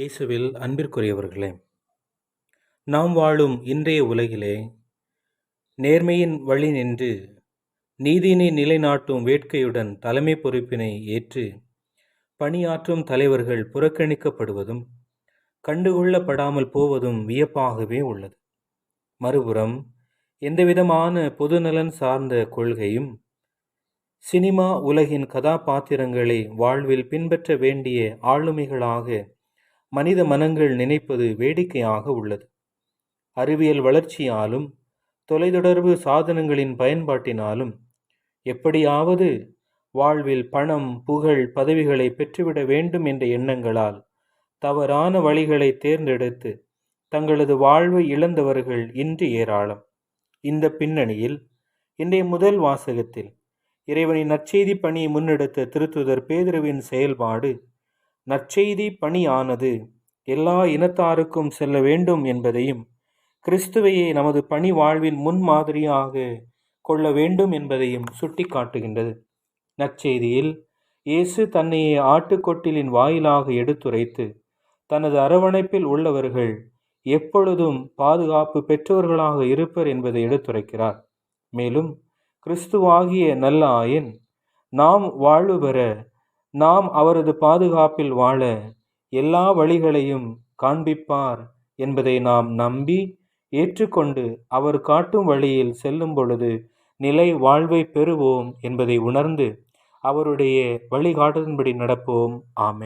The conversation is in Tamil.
இயேசுவில் அன்பிற்குரியவர்களே நாம் வாழும் இன்றைய உலகிலே நேர்மையின் வழி நின்று நீதியினை நிலைநாட்டும் வேட்கையுடன் தலைமை பொறுப்பினை ஏற்று பணியாற்றும் தலைவர்கள் புறக்கணிக்கப்படுவதும் கண்டுகொள்ளப்படாமல் போவதும் வியப்பாகவே உள்ளது. மறுபுறம் எந்தவிதமான பொதுநலன் சார்ந்த கொள்கையும் சினிமா உலகின் கதாபாத்திரங்களை வாழ்வில் பின்பற்ற வேண்டிய ஆளுமைகளாக மனித மனங்கள் நினைப்பது வேடிக்கையாக உள்ளது. அறிவியல் வளர்ச்சியாலும் தொலைத்தொடர்பு சாதனங்களின் பயன்பாட்டினாலும் எப்படியாவது வாழ்வில் பணம் புகழ் பதவிகளை பெற்றுவிட வேண்டும் என்ற எண்ணங்களால் தவறான வழிகளை தேர்ந்தெடுத்து தங்களது வாழ்வை இழந்தவர்கள் இன்று ஏராளம். இந்த பின்னணியில் இன்றைய முதல் வாசகத்தில் இறைவனின் நற்செய்தி பணியை முன்னெடுத்த திருத்துதர் பேதுருவின் செயல்பாடு நற்செய்தி பணியானது. எல்லா இனத்தாருக்கும் செல்ல வேண்டும் என்பதையும் கிறிஸ்துவையே நமது பணி வாழ்வின் முன்மாதிரியாக கொள்ள வேண்டும் என்பதையும் சுட்டிக்காட்டுகின்றது. நற்செய்தியில் இயேசு தன்னையே ஆட்டுக்கொட்டிலின் வாயிலாக எடுத்துரைத்து தனது அரவணைப்பில் உள்ளவர்கள் எப்பொழுதும் பாதுகாப்பு பெற்றவர்களாக இருப்பர் என்பதை எடுத்துரைக்கிறார். மேலும் கிறிஸ்துவாகிய நல்ல ஆயன் நாம் வாழ்வு பெற நாம் அவரது பாதுகாப்பில் வாழ எல்லா வழிகளையும் காண்பிப்பார் என்பதை நாம் நம்பி ஏற்றுக்கொண்டு அவர் காட்டும் வழியில் செல்லும் பொழுது நிலை வாழ்வை பெறுவோம் என்பதை உணர்ந்து அவருடைய வழிகாட்டுதன்படி நடப்போம். ஆமே